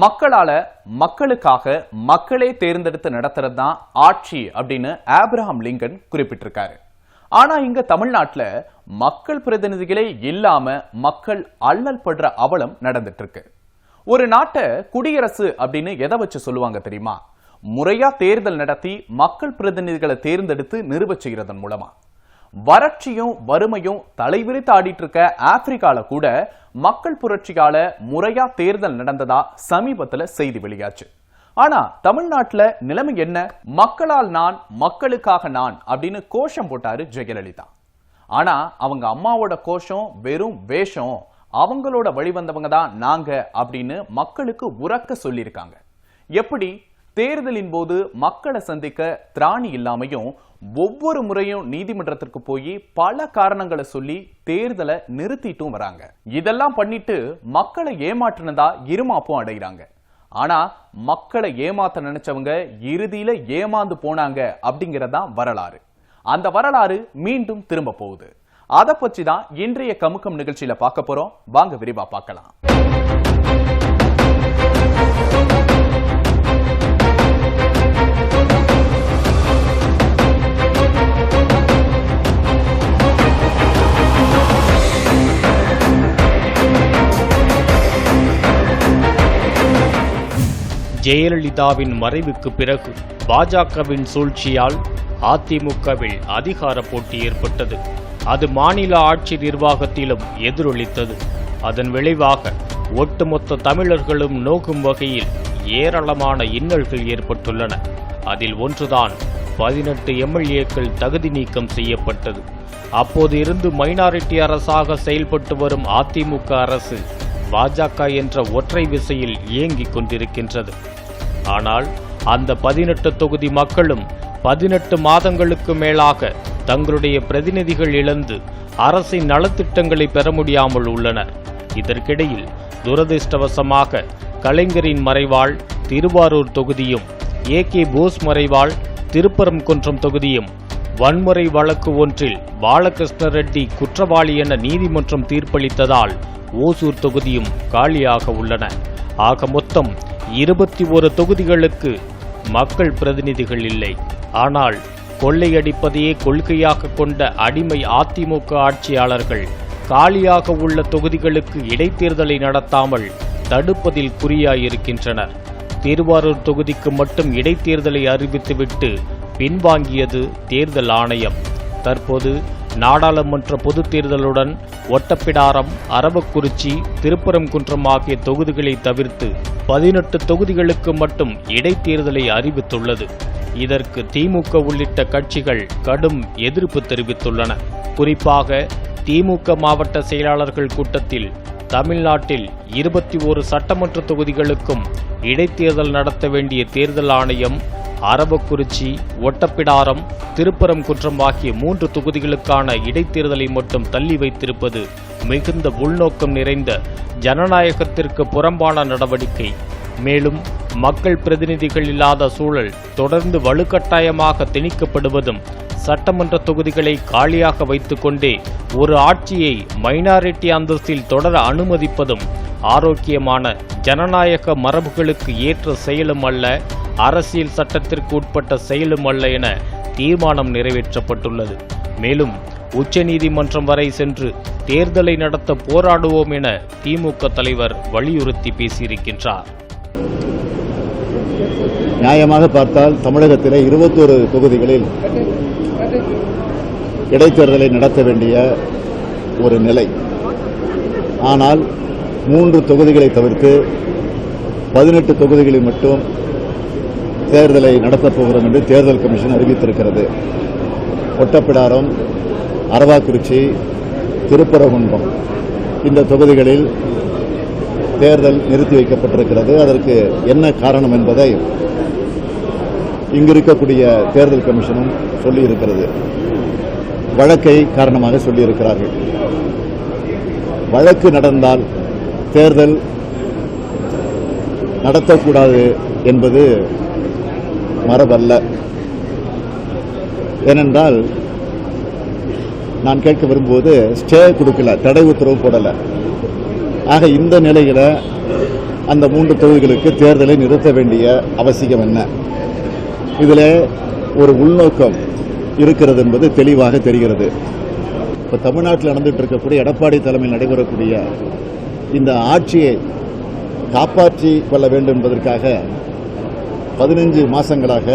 மக்களால மக்களுக்காக மக்களே தேர்ந்தெடுத்து நடத்துறது தான் ஆட்சி அப்படின்னு ஆப்ரஹாம் லிங்கன் குறிப்பிட்டிருக்காரு. ஆனா இங்க தமிழ்நாட்டில் மக்கள் பிரதிநிதிகளே இல்லாம மக்கள் அல்லல் படுற அவலம் நடந்துட்டு இருக்கு ஒரு நாட்டை குடியரசு அப்படின்னு எதை வச்சு சொல்லுவாங்க தெரியுமா? முறையா தேர்தல் நடத்தி மக்கள் பிரதிநிதிகளை தேர்ந்தெடுத்து நிறுவச் செய்யறதன் மூலமா. வறட்சியும் வறுமையும் தலைவிரித்து ஆடிட்டு இருக்க ஆப்பிரிக்கால கூட மக்கள் புரட்சியால முறையா தேர்தல் நடந்ததா சமீபத்துல செய்தி வெளியாச்சு. ஆனா தமிழ்நாட்டுல நிலைமை என்ன? மக்களால் நான் மக்களுக்காக நான் அப்படின்னு கோஷம் போட்டாரு ஜெயலலிதா. ஆனா அவங்க அம்மாவோட கோஷம் வெறும் வேஷம். அவங்களோட வழிவந்தவங்க தான் நாங்க அப்படின்னு மக்களுக்கு உறக்க சொல்லியிருக்காங்க. எப்படி? தேர்தலின் போது மக்களை சந்திக்க திராணி இல்லாமையும் ஒவ்வொரு முறையும் நீதிமன்றத்திற்கு போய் பல காரணங்களை சொல்லி தேர்தலை நிறுத்திட்டும் வராங்க. இதெல்லாம் பண்ணிட்டு மக்களை ஏமாற்றினதா இருமாப்பும் அடைகிறாங்க. ஆனா மக்களை ஏமாத்த நினைச்சவங்க இறுதியில ஏமாந்து போனாங்க அப்படிங்கறதான் வரலாறு. அந்த வரலாறு மீண்டும் திரும்ப போகுது. அதை பற்றி தான் இன்றைய கமுக்கம் நிகழ்ச்சியில பார்க்க போறோம். வாங்க விரிவா பார்க்கலாம். ஜெயலலிதாவின் மறைவுக்கு பிறகு பாஜகவின் சூழ்ச்சியால் அதிமுகவில் அதிகார போட்டி ஏற்பட்டது. அது மாநில ஆட்சி நிர்வாகத்திலும் எதிரொலித்தது. அதன் விளைவாக ஒட்டுமொத்த தமிழர்களும் நோக்கும் வகையில் ஏராளமான இன்னல்கள் ஏற்பட்டுள்ளன. அதில் ஒன்றுதான் பதினெட்டு எம்எல்ஏக்கள் தகுதி நீக்கம் செய்யப்பட்டது. அப்போது இருந்து மைனாரிட்டி அரசாக செயல்பட்டு வரும் அதிமுக அரசு பாஜக என்ற ஒற்றை விசையில் இயங்கிக் கொண்டிருக்கின்றது. ஆனால் அந்த பதினெட்டு தொகுதி மக்களும் பதினெட்டு மாதங்களுக்கு மேலாக தங்களுடைய பிரதிநிதிகள் இழந்து அரசின் நலத்திட்டங்களை பெற முடியாமல் உள்ளனர். இதற்கிடையில் துரதிர்ஷ்டவசமாக கலைஞரின் மறைவாள் திருவாரூர் தொகுதியும் ஏ. கே. போஸ் மறைவாள் திருப்பரங்குன்றம் தொகுதியும் வன்முறை வழக்கு ஒன்றில் பாலகிருஷ்ண ரெட்டி குற்றவாளி என நீதிமன்றம் தீர்ப்பளித்ததால் ஓசூர் தொகுதியும் காலியாக உள்ளன. ஆக மொத்தம் இருபத்தி ஒரு தொகுதிகளுக்கு மக்கள் பிரதிநிதிகள் இல்லை. ஆனால் கொள்ளையடிப்பதையே கொள்கையாக கொண்ட அடிமை அதிமுக ஆட்சியாளர்கள் காலியாக உள்ள தொகுதிகளுக்கு இடைத்தேர்தலை நடத்தாமல் தடுப்பதில் குறியாயிருக்கின்றனர். திருவாரூர் தொகுதிக்கு மட்டும் இடைத்தேர்தலை அறிவித்துவிட்டு பின்வாங்கியது தேர்தல் ஆணையம். தற்போது நாடாளுமன்ற பொதுத் தேர்தலுடன் ஒட்டப்பிடாரம் அரவக்குறிச்சி திருப்பரங்குன்றம் ஆகிய தொகுதிகளை தவிர்த்து பதினெட்டு தொகுதிகளுக்கு மட்டும் இடைத்தேர்தலை அறிவித்துள்ளது. இதற்கு திமுக உள்ளிட்ட கட்சிகள் கடும் எதிர்ப்பு தெரிவித்துள்ளன. குறிப்பாக திமுக மாவட்ட செயலாளர்கள் கூட்டத்தில் தமிழ்நாட்டில் இருபத்தி ஒரு சட்டமன்ற தொகுதிகளுக்கும் இடைத்தேர்தல் நடத்த வேண்டிய தேர்தல் ஆணையம் அரவக்குறிச்சி ஒட்டப்பிடாரம் திருப்பரங்குன்றம் ஆகிய மூன்று தொகுதிகளுக்கான இடைத்தேர்தலை மட்டும் தள்ளி வைத்திருப்பது மிகுந்த உள்நோக்கம் நிறைந்த ஜனநாயகத்திற்கு புறம்பான நடவடிக்கை. மேலும் மக்கள் பிரதிநிதிகள் இல்லாத சூழல் தொடர்ந்து வலுக்கட்டாயமாக திணிக்கப்படுவதும் சட்டமன்ற தொகுதிகளை காலியாக வைத்துக்கொண்டே ஒரு ஆட்சியை மைனாரிட்டி அந்தஸ்தில் தொடர அனுமதிப்பதும் ஆரோக்கியமான ஜனநாயக மரபுகளுக்கு ஏற்ற செயலும் அல்ல அரசியல் சட்டத்திற்கு உட்பட்ட செயலும் அல்ல என தீர்மானம் நிறைவேற்றப்பட்டுள்ளது. மேலும் உச்சநீதிமன்றம் வரை சென்று தேர்தலை நடத்த போராடுவோம் என திமுக தலைவர் வலியுறுத்தி பேசியிருக்கின்றார். நியாயமாக பார்த்தால் தமிழகத்திலே இருபத்தோரு தொகுதிகளில் இடைத்தேர்தலை நடத்த வேண்டிய ஒரு நிலை. ஆனால் மூன்று தொகுதிகளை தவிர்த்து பதினெட்டு தொகுதிகளில் மட்டும் தேர்தலை நடத்தப் போகிறோம் என்று தேர்தல் கமிஷன் அறிவித்திருக்கிறது. ஒட்டப்பிடாரம் அரவாக்குறிச்சி திருப்பரங்குன்றம் இந்த தொகுதிகளில் தேர்தல் நிறுத்தி வைக்கப்பட்டிருக்கிறது. அதற்கு என்ன காரணம் என்பதை இங்கு இருக்கக்கூடிய தேர்தல் கமிஷனும் சொல்லியிருக்கிறது. வழக்கை காரணமாக சொல்லியிருக்கிறார்கள். வழக்கு நடந்தால் தேர்தல் நடத்தக்கூடாது என்பது மரபல்ல. ஏனென்றால் நான் கேட்க விரும்புவது ஸ்டே கொடுக்கல தடை உத்தரவு போடல. ஆக இந்த நிலையில அந்த மூன்று தொகுதிகளுக்கு தேர்தலை நிறுத்த வேண்டிய அவசியம் என்ன? இதில் ஒரு உள்நோக்கம் இருக்கிறது என்பது தெளிவாக தெரிகிறது. இப்போ தமிழ்நாட்டில் நடந்துட்டு இருக்கக்கூடிய எடப்பாடி தலைமையில் நடைபெறக்கூடிய இந்த ஆட்சியை காப்பாற்றி கொள்ள வேண்டும் என்பதற்காக பதினஞ்சு மாதங்களாக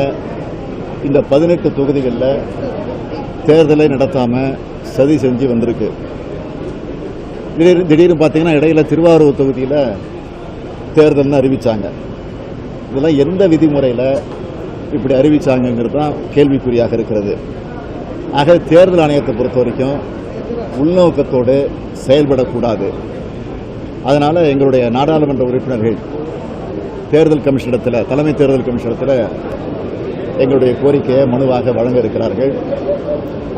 இந்த பதினெட்டு தொகுதிகளில் தேர்தலை நடத்தாமல் சதி செஞ்சு வந்திருக்கு. திடீர் திடீர்னு பார்த்தீங்கன்னா இடையில திருவாரூர் தொகுதியில் தேர்தல்னு அறிவிச்சாங்க. இதெல்லாம் எந்த விதிமுறையில் இப்படி அறிவிச்சாங்கங்கிறது தான் கேள்விக்குறியாக இருக்கிறது. ஆக தேர்தல் ஆணையத்தை பொறுத்த வரைக்கும் உள்நோக்கத்தோடு செயல்படக்கூடாது. அதனால் எங்களுடைய நாடாளுமன்ற உறுப்பினர்கள் தேர்தல் கமிஷனிடத்தில் தலைமை தேர்தல் கமிஷனிடத்தில் எங்களுடைய கோரிக்கையை மனுவாக வழங்க இருக்கிறார்கள்.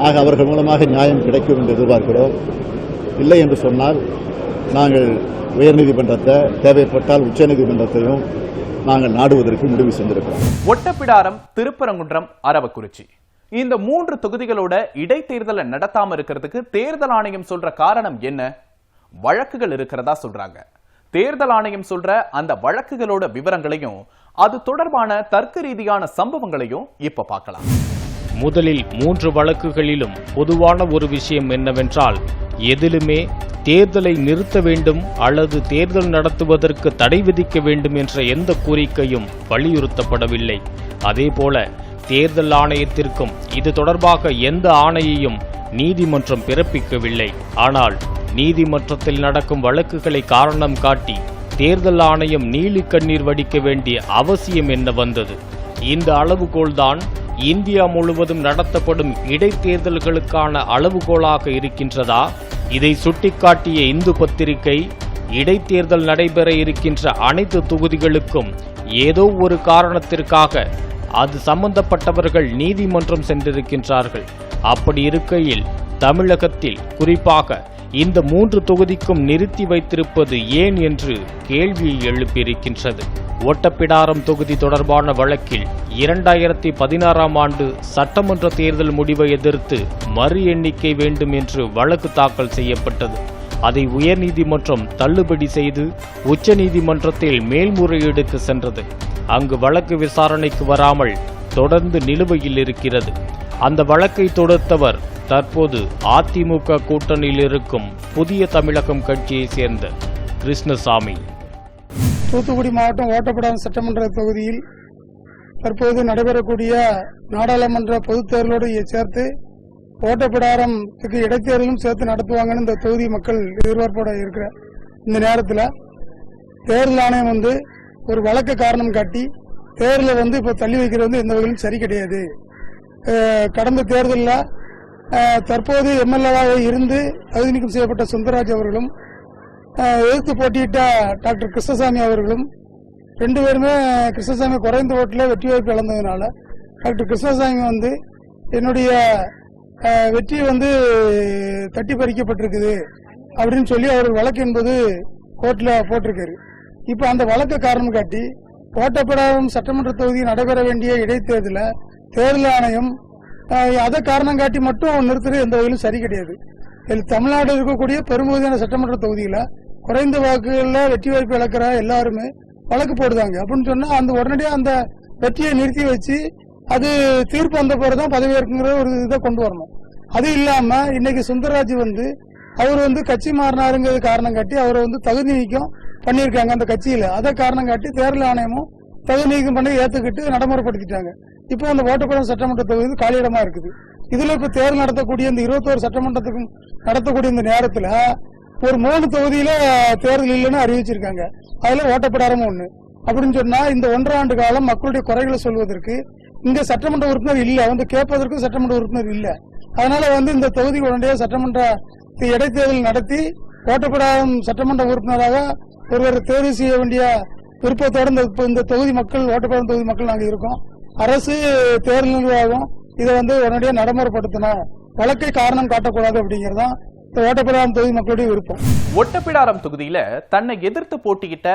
ஆக அவர்கள் மூலமாக நியாயம் கிடைக்கும் என்று எதிர்பார்க்கிறோம். இல்லை என்று சொன்னால் நாங்கள் உயர்நீதிமன்றத்தை தேவைப்பட்டால் உச்சநீதிமன்றத்தையும் நாங்கள் நாடுவதற்கு முடிவு செய்திருக்கிறோம். ஒட்டப்பிடாரம் திருப்பரங்குன்றம் அரவக்குறிச்சி. இந்த மூன்று தொகுதிகளோட இடைத்தேர்தலை நடத்தாம இருக்கிறதுக்கு தேர்தல் ஆணையம் சொல்ற காரணம் என்ன? வழக்குகள் இருக்கிறதா சொல்றாங்க. தேர்தல் ஆணையம் சொல்ற அந்த வழக்குகளோட விவரங்களையும் அது தொடர்பான தர்க்க ரீதியான சம்பவங்களையும் இப்ப பார்க்கலாம். முதலில் மூன்று வழக்குகளிலும் பொதுவான ஒரு விஷயம் என்னவென்றால் எதிலுமே தேர்தலை நிறுத்த வேண்டும் அல்லது தேர்தல் நடத்துவதற்கு தடை விதிக்க வேண்டும் என்ற எந்த கோரிக்கையும் வலியுறுத்தப்படவில்லை. அதேபோல தேர்தல் ஆணையத்திற்கும் இது தொடர்பாக எந்த ஆணையையும் நீதிமன்றம் பிறப்பிக்கவில்லை. ஆனால் நீதிமன்றத்தில் நடக்கும் வழக்குகளை காரணம் காட்டி தேர்தல் ஆணையம் நீலி கண்ணீர் வடிக்க வேண்டிய அவசியம் என்ன வந்தது? இந்த அளவுகோல்தான் இந்தியா முழுவதும் நடத்தப்படும் இடைத்தேர்தல்களுக்கான அளவுகோலாக இருக்கின்றதா? இதை சுட்டிக்காட்டிய இந்து பத்திரிகை இடைத்தேர்தல் நடைபெற இருக்கின்ற அனைத்து தொகுதிகளுக்கும் ஏதோ ஒரு காரணத்திற்காக அது சம்பந்தப்பட்டவர்கள் நீதிமன்றம் சென்றிருக்கின்றார்கள். அப்படி இருக்கையில் தமிழகத்தில் குறிப்பாக இந்த மூன்று தொகுதிக்கும் நிறுத்தி வைத்திருப்பது ஏன் என்று கேள்வியை எழுப்பியிருக்கின்றது. ஓட்டப்பிடாரம் தொகுதி தொடர்பான வழக்கில் இரண்டாயிரத்தி பதினாறாம் ஆண்டு சட்டமன்ற தேர்தல் முடிவை எதிர்த்து மறு எண்ணிக்கை வேண்டும் என்று வழக்கு தாக்கல் செய்யப்பட்டது. அதை உயர்நீதிமன்றம் தள்ளுபடி செய்து உச்சநீதிமன்றத்தில் மேல்முறையீடுக்கு சென்றது. அங்கு வழக்கு விசாரணைக்கு வராமல் தொடர்ந்து நிலுவையில் இருக்கிறது. அந்த வழக்கை தொடுத்தவர் தற்போது அதிமுக கூட்டணியில் இருக்கும் புதிய தமிழகம் கட்சியை சேர்ந்த கிருஷ்ணசாமி. தூத்துக்குடி மாவட்டம் ஓட்டப்படாத சட்டமன்ற தொகுதியில் தற்போது நடைபெறக்கூடிய நாடாளுமன்ற பொதுத் தேர்தலோடு சேர்த்து ஓட்டப்பிடாரத்துக்கு இடைத்தேர்தலும் சேர்த்து நடத்துவாங்கன்னு இந்த தொகுதி மக்கள் எதிர்பார்ப்போட இருக்கிற இந்த நேரத்தில் தேர்தல் ஆணையம் வந்து ஒரு வழக்கு காரணம் காட்டி தேர்தலை வந்து இப்போ தள்ளி வைக்கிறது வந்து எந்த வகையிலும் சரி கிடையாது. கடந்த தேர்தலில் தற்போது எம்எல்ஏவாக இருந்து தகுதி நீக்கம் செய்யப்பட்ட சுந்தரராஜ் அவர்களும் எதிர்த்து போட்டியிட்ட டாக்டர் கிருஷ்ணசாமி அவர்களும் ரெண்டு பேருமே கிருஷ்ணசாமி குறைந்த ஓட்டில் வெற்றி வாய்ப்பு இழந்ததுனால டாக்டர் கிருஷ்ணசாமி வந்து என்னுடைய வெற்றி வந்து தட்டி பறிக்கப்பட்டிருக்குது அப்படின்னு சொல்லி அவர் வழக்கு என்பது கோர்ட்டில் போட்டிருக்காரு. இப்போ அந்த வழக்கை காரணம் காட்டி ஓட்டப்படாத சட்டமன்ற தொகுதி நடைபெற வேண்டிய இடைத்தேர்தலில் தேர்தல் ஆணையம் அதை காரணம் காட்டி மட்டும் நிறுத்துறது எந்த வகையிலும் சரி கிடையாது. இதில் தமிழ்நாடு இருக்கக்கூடிய பெரும்பகுதியான சட்டமன்ற தொகுதியில குறைந்த வாக்குகளில் வெற்றி வாய்ப்பு இழக்கிற எல்லாருமே வழக்கு போடுதாங்க அப்படின்னு சொன்னா அந்த உடனடியாக அந்த வெற்றியை நிறுத்தி வச்சு அது தீர்ப்பு வந்த பிறகுதான் பதவியேற்குங்கிற ஒரு இதை கொண்டு வரணும். அது இல்லாம இன்னைக்கு சுந்தரராஜ் வந்து அவர் வந்து கட்சி மாறினாருங்கிறது காரணம் காட்டி அவரை வந்து தகுதி நீக்கம் பண்ணியிருக்காங்க அந்த கட்சியில. அதை காரணம் காட்டி தேர்தல் ஆணையமும் தகுதி நீக்கம் பண்ணி ஏத்துக்கிட்டு நடைமுறைப்படுத்திட்டாங்க. இப்போ அந்த ஓட்டப்படம் சட்டமன்ற தொகுதி காலியிடமா இருக்குது. இதுல இப்ப தேர்தல் நடத்தக்கூடிய இந்த இருபத்தோரு சட்டமன்றத்துக்கும் நடத்தக்கூடிய இந்த நேரத்துல ஒரு மூணு தொகுதியில தேர்தல் இல்லைன்னு அறிவிச்சிருக்காங்க. அதுல ஓட்டப்படாரமும் ஒண்ணு. அப்படின்னு சொன்னா இந்த ஒன்றாண்டு ஆண்டு காலம் மக்களுடைய குறைகளை சொல்வதற்கு இங்க சட்டமன்ற உறுப்பினர் இல்ல. வந்து கேட்பதற்கும் சட்டமன்ற உறுப்பினர் இல்ல. அதனால வந்து இந்த தொகுதி உடனடியாக சட்டமன்ற இடைத்தேர்தல் நடத்தி ஓட்டப்படாத சட்டமன்ற உறுப்பினராக ஒருவர் தேர்வு செய்ய வேண்டிய விருப்பத்தோடு இந்த இந்த தொகுதி மக்கள் ஓட்டப்படாத தொகுதி மக்கள் நாங்கள் இருக்கோம். அரசு தேர்தல் நிர்வாகம் இதை வந்து உடனடியாக நடைமுறைப்படுத்தணும். வழக்கை காரணம் காட்டக்கூடாது அப்படிங்கறதுதான் இந்த ஓட்டப்படாத தொகுதி மக்களுடைய விருப்பம். ஒட்டப்பிடாரம் தொகுதியில தன்னை எதிர்த்து போட்டியிட்ட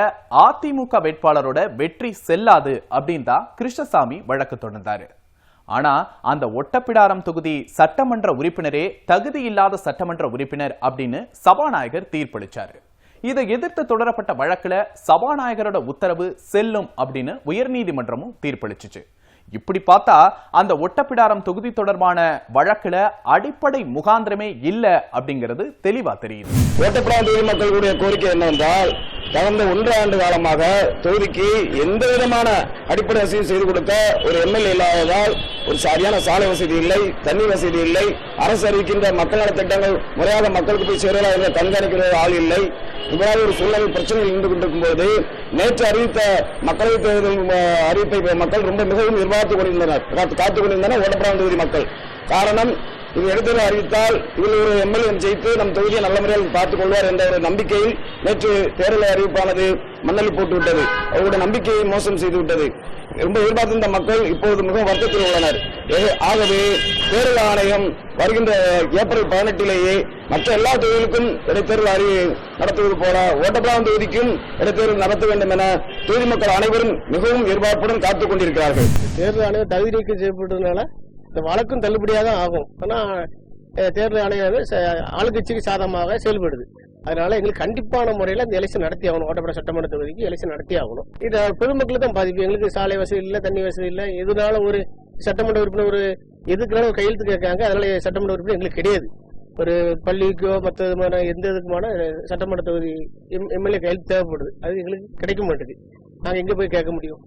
அதிமுக வேட்பாளரோட வெற்றி செல்லாது அப்படின்னு தான் கிருஷ்ணசாமி வழக்கு தொடர்ந்தாரு. ஆனா அந்த ஒட்டப்பிடாரம் தொகுதி சட்டமன்ற உறுப்பினரே தகுதி இல்லாத சட்டமன்ற உறுப்பினர் அப்படின்னு சபாநாயகர் தீர்ப்பளிச்சாரு. இதை எதிர்த்து தொடரப்பட்ட வழக்குல சபாநாயகரோட உத்தரவு செல்லும் அப்படின்னு உயர்நீதிமன்றமும் தீர்ப்பளிச்சுச்சு. இப்படி பார்த்தா அந்த ஒட்டப்பிடாரம் தொகுதி தொடர்பான வழக்குல அடிப்படை முகாந்திரமே இல்ல அப்படிங்கிறது தெளிவா தெரியுது. ஒட்டப்பிடாரம் தொகுதி மக்களுடைய கோரிக்கை என்னவென்றால் கடந்த ஒன்றரை ஆண்டு காலமாக தொகுதிக்கு எந்த விதமான அடிப்படை வசதியும் செய்து கொடுத்த ஒரு எம்எல்ஏ இல்லாததால் ஒரு சரியான சாலை வசதி இல்லை தண்ணி வசதி இல்லை அரசு அறிவிக்கின்ற மக்கள் நல திட்டங்கள் முறையாக மக்களுக்கு போய் சேரலாம் என்ற கண்காணிக்கிற ஆள் இல்லை. இவ்வாறு ஒரு சூழ்நிலை பிரச்சனைகள் இருந்து கொண்டிருக்கும் போது நேற்று அறிவித்த மக்களவைத் தேர்தல் அறிவிப்பை மக்கள் ரொம்ப மிகவும் எதிர்பார்த்துக் கொண்டிருந்தனர். காத்துக் கொண்டிருந்தனர் ஓட்டப்படாத தொகுதி மக்கள். காரணம் இது இடத்தில் அறிவித்தால் இதில் ஒரு எம்எல்ஏ ஜெயித்து நம் தொகுதியை நல்ல முறையில் பார்த்துக் கொள்வார் என்ற ஒரு நம்பிக்கையில் நேற்று தேர்தல் அறிவிப்பானது மண்ணலி போட்டு விட்டது அவருடைய நம்பிக்கையை மோசம் செய்து விட்டது ரொம்ப எதிர்பார்த்திருந்த மக்கள் இப்போது மிகவும் வருத்தத்தில் உள்ளனர். ஏ- ஆகவே தேர்தல் ஆணையம் வருகின்ற ஏப்ரல் பதினெட்டிலேயே மற்ற எல்லா தொகுதிகளுக்கும் இடைத்தேர்தல் அறி நடத்துவது போல ஓட்டப்படாத தொகுதிக்கும் இடைத்தேர்தல் நடத்த வேண்டும் என தொகுதி மக்கள் அனைவரும் மிகவும் எதிர்பார்ப்புடன் காத்துக் கொண்டிருக்கிறார்கள். தேர்தல் ஆணையம் தகுதி நீக்கம் செய்யப்பட்டதுனால இந்த வழக்கும் தள்ளுபடியாக தான் ஆகும் ஆனால் தேர்தல் ஆணையம் வந்து ச- ஆளுங்கட்சிக்கு சாதகமாக செயல்படுது. அதனால எங்களுக்கு கண்டிப்பான முறையில் இந்த எலெக்ஷன் நடத்தி ஆகணும். ஓட்டப்பட சட்டமன்ற தொகுதிக்கு எலெக்ஷன் நடத்தி ஆகணும். இது பொதுமக்களுக்கு தான் பாதிப்பு. எங்களுக்கு சாலை வசதி இல்லை தண்ணி வசதி இல்லை. எதுனால ஒரு சட்டமன்ற உறுப்பினர் ஒரு எதுக்குனாலும் ஒரு கையெழுத்து கேட்காங்க. அதனால சட்டமன்ற உறுப்பினர் எங்களுக்கு கிடையாது. ஒரு பள்ளிக்கோ மற்ற விதமான எந்த இதுக்குமான சட்டமன்ற தொகுதி எம்எல்ஏ கையெழுத்து தேவைப்படுது. அது எங்களுக்கு கிடைக்க மாட்டேது நாங்கள் எங்கே போய் கேட்க முடியும்?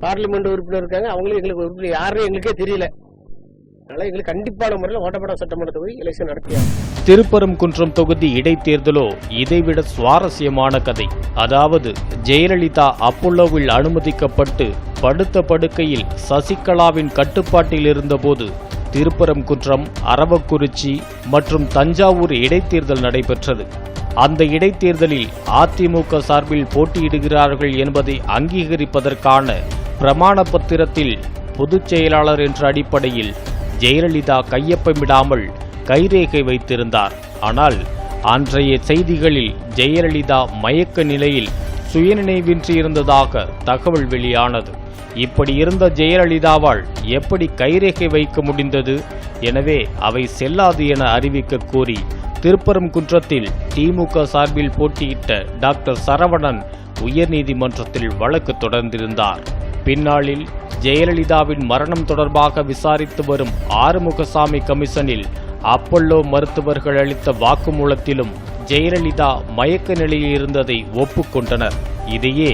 பார்லிமெண்ட் உறுப்பினர் இருக்காங்க. அவங்களும் எங்களுக்கு உறுப்பினர். யாருன்னு எங்களுக்கே தெரியல. அதனால எங்களுக்கு கண்டிப்பான முறையில் ஓட்டப்பட சட்டமன்ற தொகுதி எலெக்ஷன் நடத்தியாகும் திருப்பரங்குன்றம் தொகுதி இடைத்தேர்தலோ இதைவிட சுவாரஸ்யமான கதை. அதாவது ஜெயலலிதா அப்போலோவில் அனுமதிக்கப்பட்டு படுத்த படுக்கையில் சசிகலாவின் கட்டுப்பாட்டில் இருந்தபோது திருப்பரங்குன்றம் அரவக்குறிச்சி மற்றும் தஞ்சாவூர் இடைத்தேர்தல் நடைபெற்றது. அந்த இடைத்தேர்தலில் அதிமுக சார்பில் போட்டியிடுகிறார்கள் என்பதை அங்கீகரிப்பதற்கான பிரமாண பத்திரத்தில் பொதுச் செயலாளர் என்ற அடிப்படையில் ஜெயலலிதா கையொப்பமிடாமல் கைரேகை வைத்திருந்தார். ஆனால் அன்றைய செய்திகளில் ஜெயலலிதா மயக்க நிலையில் சுயநினைவின்றி இருந்ததாக தகவல் வெளியானது. இப்படி இருந்த ஜெயலலிதாவால் எப்படி கைரேகை வைக்க முடிந்தது? எனவே அவை செல்லாது என அறிவிக்க கோரி திருப்பரங்குன்றத்தில் திமுக சார்பில் போட்டியிட்ட டாக்டர் சரவணன் உயர்நீதிமன்றத்தில் வழக்கு தொடர்ந்திருந்தார். பின்னாளில் ஜெயலலிதாவின் மரணம் தொடர்பாக விசாரித்து வரும் ஆறுமுகசாமி கமிஷனில் அப்பல்லோ மருத்துவர்கள் அளித்த வாக்குமூலத்திலும் ஜெயலலிதா மயக்க நிலையில் இருந்ததை ஒப்புக்கொண்டனர். இதையே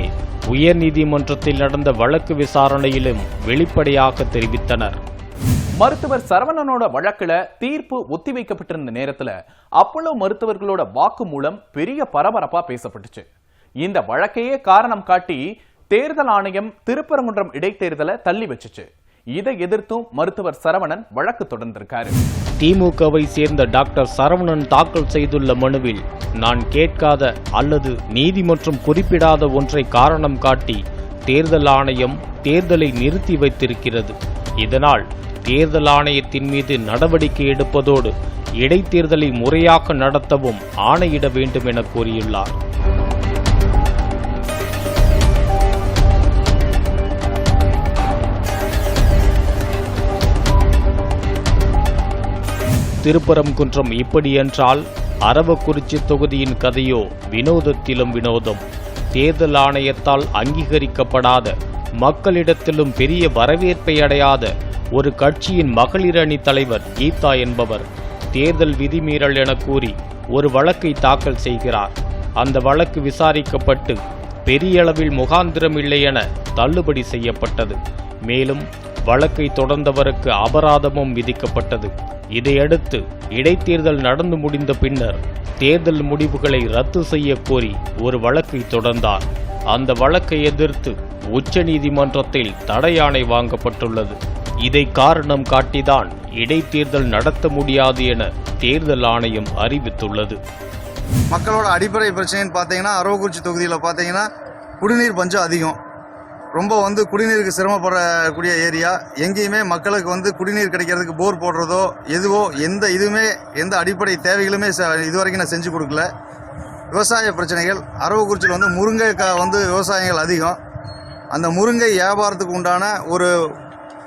உயர்நீதிமன்றத்தில் நடந்த வழக்கு விசாரணையிலும் வெளிப்படையாக தெரிவித்தனர். மருத்துவர் சரவணனோட வழக்குல தீர்ப்பு ஒத்திவைக்கப்பட்டிருந்த நேரத்துல அப்போலோ மருத்துவர்களோட வாக்குமூலம் பெரிய பரபரப்பா பேசப்பட்டுச்சு. இந்த வழக்கையே காரணம் காட்டி தேர்தல் ஆணையம் திருப்பரங்குன்றம் இடைத்தேர்தலை தள்ளி வச்சுச்சு. இதை எதிர்த்தும் மருத்துவர் சரவணன் வழக்கு தொடர்ந்திருக்காரு. திமுகவை சேர்ந்த டாக்டர் சரவணன் தாக்கல் செய்துள்ள மனுவில் நான் கேட்காத அல்லது நீதிமன்றம் குறிப்பிடாத ஒன்றை காரணம் காட்டி தேர்தல் ஆணையம் தேர்தலை நிறுத்தி வைத்திருக்கிறது. இதனால் தேர்தல் ஆணையத்தின் மீது நடவடிக்கை எடுப்பதோடு இடைத்தேர்தலை முறையாக நடத்தவும் ஆணையிட வேண்டும் என கூறியுள்ளார். திருப்பரங்குன்றம் இப்படி என்றால் அரவக்குறிச்சி தொகுதியின் கதையோ வினோதத்திலும் வினோதம். தேர்தல் ஆணையத்தால் அங்கீகரிக்கப்படாத மக்களிடத்திலும் பெரிய வரவேற்பை அடையாத ஒரு கட்சியின் மகளிர் அணி தலைவர் கீதா என்பவர் தேர்தல் விதிமீறல் என கூறி ஒரு வழக்கை தாக்கல் செய்கிறார். அந்த வழக்கு விசாரிக்கப்பட்டு பெரிய அளவில் முகாந்திரம் இல்லை என தள்ளுபடி செய்யப்பட்டது. மேலும் வழக்கை தொடர்ந்தவருக்கு அபராதமும் விதிக்கப்பட்டது. இதையடுத்து இடைத்தேர்தல் நடந்து முடிந்த பின்னர் தேர்தல் முடிவுகளை ரத்து செய்ய கோரி ஒரு வழக்கை தொடர்ந்தார். அந்த வழக்கை எதிர்த்து உச்சநீதிமன்றத்தில் தடையாணை வாங்கப்பட்டுள்ளது. இதை காரணம் காட்டிதான் இடைத்தேர்தல் நடத்த முடியாது என தேர்தல் ஆணையம் அறிவித்துள்ளது. மக்களோட அடிப்படை பிரச்சனைன்னு பார்த்தீங்கன்னா அரவக்குறிச்சி தொகுதியில் பார்த்தீங்கன்னா குடிநீர் பஞ்சம் அதிகம். ரொம்ப வந்து குடிநீருக்கு சிரமப்படக்கூடிய ஏரியா. எங்கேயுமே மக்களுக்கு வந்து குடிநீர் கிடைக்கிறதுக்கு போர் போடுறதோ எதுவோ எந்த இதுவுமே எந்த அடிப்படை தேவைகளுமே ச- இதுவரைக்கும் நான் செஞ்சு கொடுக்கல. விவசாய பிரச்சனைகள் அரவக்குறிச்சியில் வந்து முருங்கைக்காய் வந்து விவசாயங்கள் அதிகம். அந்த முருங்கை வியாபாரத்துக்கு உண்டான ஒரு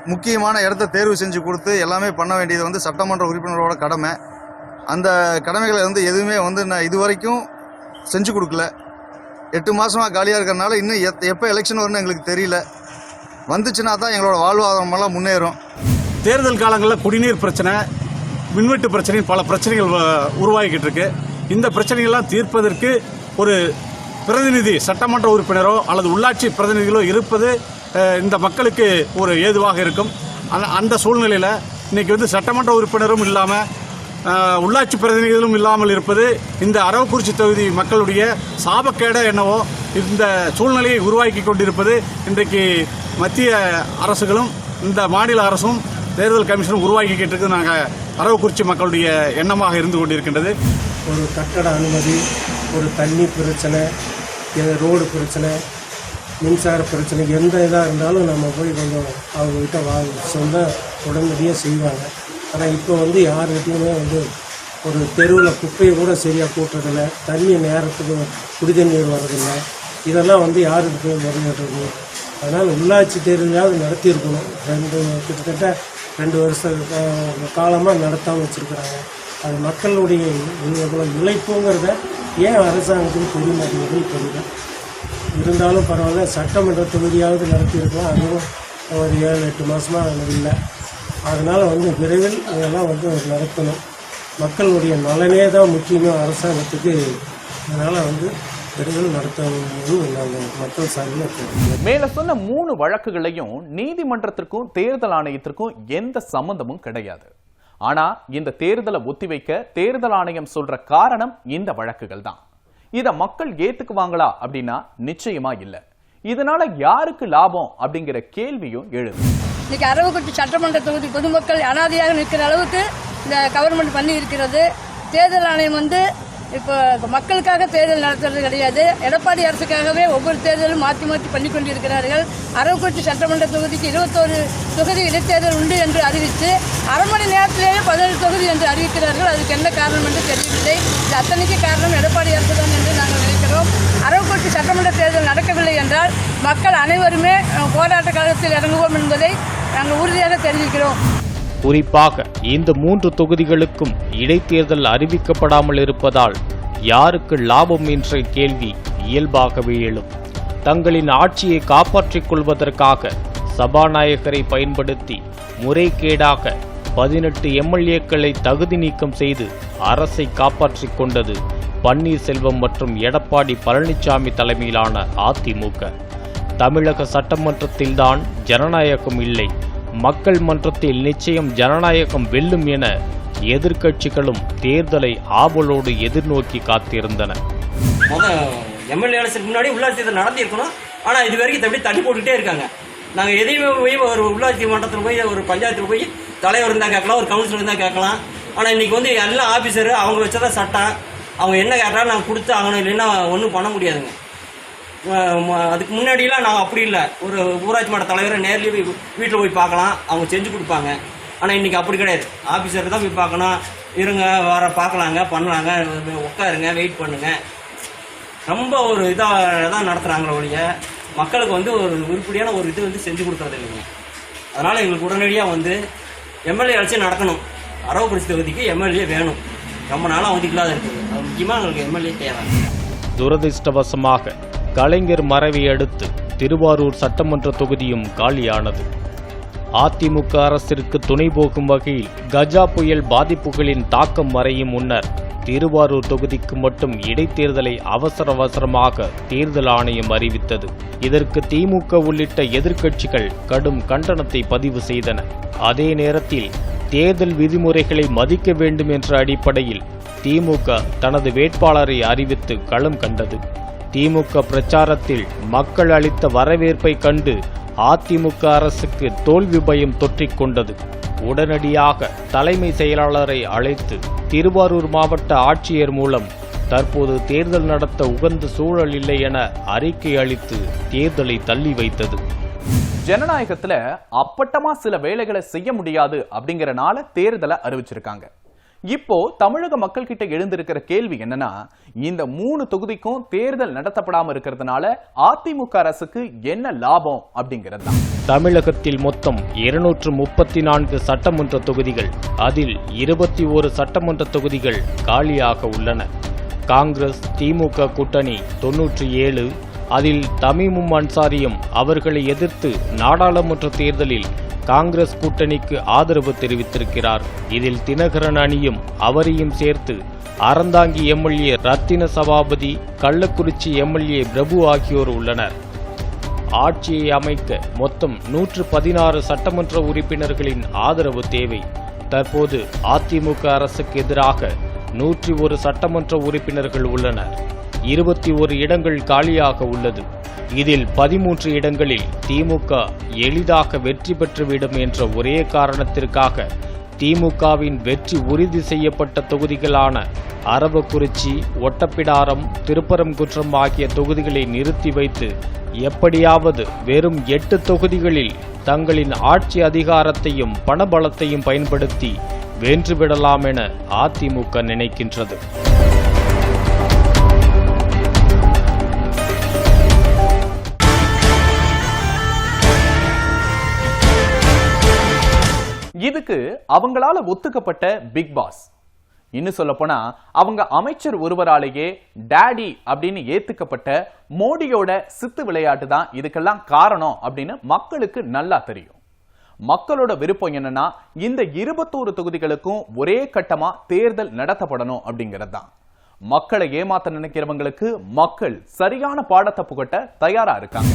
முக்கியமான இடத்த தேர்வு செஞ்சு கொடுத்து எல்லாமே பண்ண வேண்டியது வந்து சட்டமன்ற உறுப்பினரோட கடமை. அந்த கடமைகளை வந்து எதுவுமே வந்து நான் இதுவரைக்கும் செஞ்சு கொடுக்கல. எட்டு மாதமாக காலியாக இருக்கிறனால இன்னும் எத் எப்போ எலெக்ஷன் வரும்னு எங்களுக்கு தெரியல. வந்துச்சுன்னா தான் எங்களோட வாழ்வாதாரமெல்லாம் முன்னேறும். தேர்தல் காலங்களில் குடிநீர் பிரச்சனை மின்வெட்டு பிரச்சனை பல பிரச்சனைகள் உருவாகிக்கிட்டு இருக்கு. இந்த பிரச்சனைகள்லாம் தீர்ப்பதற்கு ஒரு பிரதிநிதி சட்டமன்ற உறுப்பினரோ அல்லது உள்ளாட்சி பிரதிநிதிகளோ இருப்பது இந்த மக்களுக்கு ஒரு ஏதுவாக இருக்கும். அந்த- அந்த சூழ்நிலையில் இன்றைக்கி வந்து சட்டமன்ற உறுப்பினரும் இல்லாமல் உள்ளாட்சி பிரதிநிதிகளும் இல்லாமல் இருப்பது இந்த அரவக்குறிச்சி தொகுதி மக்களுடைய சாபக்கேட என்னவோ இந்த சூழ்நிலையை உருவாக்கி கொண்டிருப்பது இன்றைக்கு மத்திய அரசுகளும் இந்த மாநில அரசும் தேர்தல் கமிஷனும் உருவாக்கிக்கிட்டு இருக்கு நாங்கள் அரவக்குறிச்சி மக்களுடைய எண்ணமாக இருந்து கொண்டிருக்கின்றது. ஒரு கட்டட அனுமதி ஒரு தண்ணி பிரச்சனை ரோடு பிரச்சனை மின்சார பிரச்சனை எந்த இதாக இருந்தாலும் நம்ம போய் கொஞ்சம் அவங்கக்கிட்ட வாங்க. சொந்த உடனடியாக செய்வாங்க. ஆனால் இப்போ வந்து யாருக்கிட்டையுமே வந்து ஒரு தெருவில் குப்பையை கூட சரியாக கூட்டுறதில்ல தண்ணி நேரத்துக்கு குடி தண்ணீர் வரதில்லை இதெல்லாம் வந்து யாருக்கு போய் முறையிடுறது அதனால் உள்ளாட்சி தேர்தலாவது நடத்தியிருக்கணும். ரெண்டு கிட்டத்தட்ட ரெண்டு வருஷ காலமாக நடத்தாமல் வச்சுருக்குறாங்க. அது மக்களுடைய இழைப்புங்கிறத ஏன் அரசாங்கத்துக்கு தெரிய மாட்டேங்குதுன்னு தெரியல இருந்தாலும் பரவாயில்ல சட்டமன்ற தொகுதியாவது நடத்தியிருக்கலாம். அதுவும் ஒரு ஏழு எட்டு மாதமாக இல்லை. அதனால் வந்து விரைவில் இதெல்லாம் வந்து நடத்தணும். மக்களுடைய நலனே தான் முக்கியமாக அரசாங்கத்துக்கு அதனால் வந்து விரைவில் நடத்தணும்னு மக்கள் சார்பில் மேல சொன்ன மூணு வழக்குகளையும் நீதிமன்றத்திற்கும் தேர்தல் ஆணையத்திற்கும் எந்த சம்பந்தமும் கிடையாது. ஆனா இந்த தேர்தலை ஒத்திவைக்க தேர்தல் ஆணையம் சொல்ற காரணம் இந்த வழக்குகள் தான். இதை மக்கள் ஏத்துக்குவாங்களா அப்படின்னா நிச்சயமா இல்ல. இதனால யாருக்கு லாபம் அப்படிங்கிற கேள்வியும் எழுது. இன்னைக்கு அரவக்குறிச்சி சட்டமன்ற தொகுதி பொதுமக்கள் அனாதையாக நிற்கிற அளவுக்கு இந்த கவர்மெண்ட் பண்ணி இருக்கிறது. தேர்தல் ஆணையம் வந்து இப்போ மக்களுக்காக தேர்தல் நடத்துறது கிடையாது. எடப்பாடி அரசுக்காகவே ஒவ்வொரு தேர்தலும் மாற்றி மாற்றி பண்ணி கொண்டிருக்கிறார்கள். அரவக்குறிச்சி சட்டமன்ற தொகுதிக்கு இருபத்தோரு தொகுதி இடைத்தேர்தல் உண்டு என்று அறிவித்து அரை மணி நேரத்திலேயே பதினேழு தொகுதி என்று அறிவிக்கிறார்கள். அதுக்கு என்ன காரணம் என்று தெரியவில்லை. இது அத்தனைக்கு காரணம் எடப்பாடி அரசு தான் என்று நாங்கள் நினைக்கிறோம் அரவக்குறிச்சி சட்டமன்ற தேர்தல் நடக்கவில்லை என்றால் மக்கள் அனைவருமே போராட்ட காலத்தில் இறங்குவோம் என்பதை நாங்கள் உறுதியாக தெரிவிக்கிறோம். குறிப்பாக இந்த மூன்று தொகுதிகளுக்கும் இடைத்தேர்தல் அறிவிக்கப்படாமல் இருப்பதால் யாருக்கு லாபம் என்ற கேள்வி இயல்பாகவே எழும். தங்களின் ஆட்சியை காப்பாற்றிக் கொள்வதற்காக சபாநாயகரை பயன்படுத்தி முறைகேடாக பதினெட்டு எம்எல்ஏக்களை தகுதி நீக்கம் செய்து அரசை காப்பாற்றிக் கொண்டது பன்னீர்செல்வம் மற்றும் எடப்பாடி பழனிசாமி தலைமையிலான அதிமுக. தமிழக சட்டமன்றத்தில்தான் ஜனநாயகம் இல்லை. மக்கள் மன்றத்தில் நிச்சயம் ஜனநாயகம் வெல்லும் என எதிர்க்கட்சிகளும் தேர்தலை ஆவலோடு எதிர்நோக்கி காத்திருந்தன. எம்எல்ஏ முன்னாடி உள்ளாட்சி தேர்தல் நடந்திருக்கணும். ஆனால் இது வரைக்கும் தள்ளி போட்டுக்கிட்டே இருக்காங்க. நாங்கள் எதையுமே போய் ஒரு உள்ளாட்சி மன்றத்தில் போய் ஒரு பஞ்சாயத்தில் போய் தலைவர் இருந்தால் கேட்கலாம் ஒரு கவுன்சிலர் இருந்தால் கேட்கலாம். ஆனால் இன்னைக்கு வந்து எல்லா ஆஃபீஸரு அவங்க வச்சதான் சட்டம். அவங்க என்ன கேட்டாலும் நாங்கள் கொடுத்து ஆகணும் இல்லைன்னா ஒன்றும் பண்ண முடியாதுங்க. அதுக்கு முன்னாடிலாம் நாங்கள் அப்படி இல்லை. ஒரு ஊராட்சி மன்ற தலைவரை நேர்லேயே போய் வீட்டில் போய் பார்க்கலாம். அவங்க செஞ்சு கொடுப்பாங்க. ஆனால் இன்னைக்கு அப்படி கிடையாது. ஆஃபீஸருக்கு தான் போய் பார்க்கணும். இருங்க வர பார்க்கலாங்க பண்ணலாங்க. உட்காருங்க வெயிட் பண்ணுங்கள் ரொம்ப ஒரு இதாக தான் நடத்துகிறாங்களே ஒழிய மக்களுக்கு வந்து ஒரு உருப்படியான ஒரு இது வந்து செஞ்சு கொடுக்குறது இல்லைங்க. அதனால் எங்களுக்கு உடனடியாக வந்து எம்எல்ஏ அழைச்சி நடக்கணும். அரவக்குறிச்சி தொகுதிக்கு எம்எல்ஏ வேணும். ரொம்ப நாளாக வந்து இருக்குது அது முக்கியமாக எங்களுக்கு எம்எல்ஏ தேவை. துரதிருஷ்டவசமாக கலைஞர் மறைவை அடுத்து திருவாரூர் சட்டமன்ற தொகுதியும் காலியானது. அதிமுக அரசிற்கு துணை போகும் வகையில் கஜா புயல் பாதிப்புகளின் தாக்கம் மறையும் முன்னர் திருவாரூர் தொகுதிக்கு மட்டும் இடைத்தேர்தலை அவசர அவசரமாக தேர்தல் ஆணையம் அறிவித்தது. இதற்கு திமுக உள்ளிட்ட எதிர்க்கட்சிகள் கடும் கண்டனத்தை பதிவு செய்தன. அதே நேரத்தில் தேர்தல் விதிமுறைகளை மதிக்க வேண்டும் என்ற அடிப்படையில் திமுக தனது வேட்பாளரை அறிவித்து களம் கண்டது. திமுக பிரச்சாரத்தில் மக்கள் அளித்த வரவேற்பை கண்டு அதிமுக அரசுக்கு தோல்வி பயம் தொற்றிக்கொண்டது உடனடியாக தலைமை செயலாளரை அழைத்து திருவாரூர் மாவட்ட ஆட்சியர் மூலம் தற்போது தேர்தல் நடத்த உகந்த சூழல் இல்லை என அறிக்கை அளித்து தேர்தலை தள்ளி வைத்தது. ஜனநாயகத்துல அப்பட்டமா சில வேலைகளை செய்ய முடியாது அப்படிங்கறனால தேர்தலை அறிவிச்சிருக்காங்க. இப்போ தமிழக மக்கள் கிட்ட எழுந்திருக்கிற கேள்வி என்னன்னா இந்த மூணு தொகுதிக்கும் தேர்தல் நடத்தப்படாம இருக்கிறதுனால அதிமுக அரசுக்கு என்ன லாபம் அப்படிங்கிறது தான். தமிழகத்தில் மொத்தம் இருநூற்று முப்பத்தி நான்கு சட்டமன்ற தொகுதிகள் அதில் இருபத்தி ஒரு சட்டமன்ற தொகுதிகள் காலியாக உள்ளன. காங்கிரஸ் திமுக கூட்டணி தொன்னூற்றி ஏழு அதில் தமீமும் அன்சாரியும் அவர்களை எதிர்த்து நாடாளுமன்ற தேர்தலில் காங்கிரஸ் கூட்டணிக்கு ஆதரவு தெரிவித்திருக்கிறார். இதில் தினகரன் அணியும் அவரையும் சேர்த்து அறந்தாங்கி எம்எல்ஏ ரத்தின சபாபதி கள்ளக்குறிச்சி எம்எல்ஏ பிரபு ஆகியோர் உள்ளனர். ஆட்சியை அமைக்க மொத்தம் நூற்று பதினாறு சட்டமன்ற உறுப்பினர்களின் ஆதரவு தேவை. தற்போது அதிமுக அரசுக்கு எதிராக நூற்றி ஒரு சட்டமன்ற உறுப்பினர்கள் உள்ளனர். இருபத்தி ஒரு இடங்கள் காலியாக உள்ளது. இதில் பதிமூன்று இடங்களில் திமுக எளிதாக வெற்றி பெற்றுவிடும் என்ற ஒரே காரணத்திற்காக திமுகவின் வெற்றி உறுதி செய்யப்பட்ட தொகுதிகளான அரவக்குறிச்சி ஒட்டப்பிடாரம் திருப்பரங்குன்றம் ஆகிய தொகுதிகளை நிறுத்தி வைத்து எப்படியாவது வெறும் எட்டு தொகுதிகளில் தங்களின் ஆட்சி அதிகாரத்தையும் பணபலத்தையும் பயன்படுத்தி வென்றுவிடலாம் என அதிமுக நினைக்கின்றது. இதுக்கு அவங்களால ஒத்துக்கப்பட்ட பிக் பாஸ் இன்னும் சொல்ல போனா அவங்க அமைச்சர் ஒருவராலேயே டேடி அப்படின்னு ஏத்துக்கப்பட்ட மோடியோட சித்து விளையாட்டு தான் இதுக்கெல்லாம் காரணம் அப்படின்னு மக்களுக்கு நல்லா தெரியும். மக்களோட விருப்பம் என்னன்னா இந்த இருபத்தோரு தொகுதிகளுக்கும் ஒரே கட்டமா தேர்தல் நடத்தப்படணும் அப்படிங்கிறது தான். மக்களை ஏமாத்த நினைக்கிறவங்களுக்கு மக்கள் சரியான பாடத்தை புகட்ட தயாரா இருக்காங்க.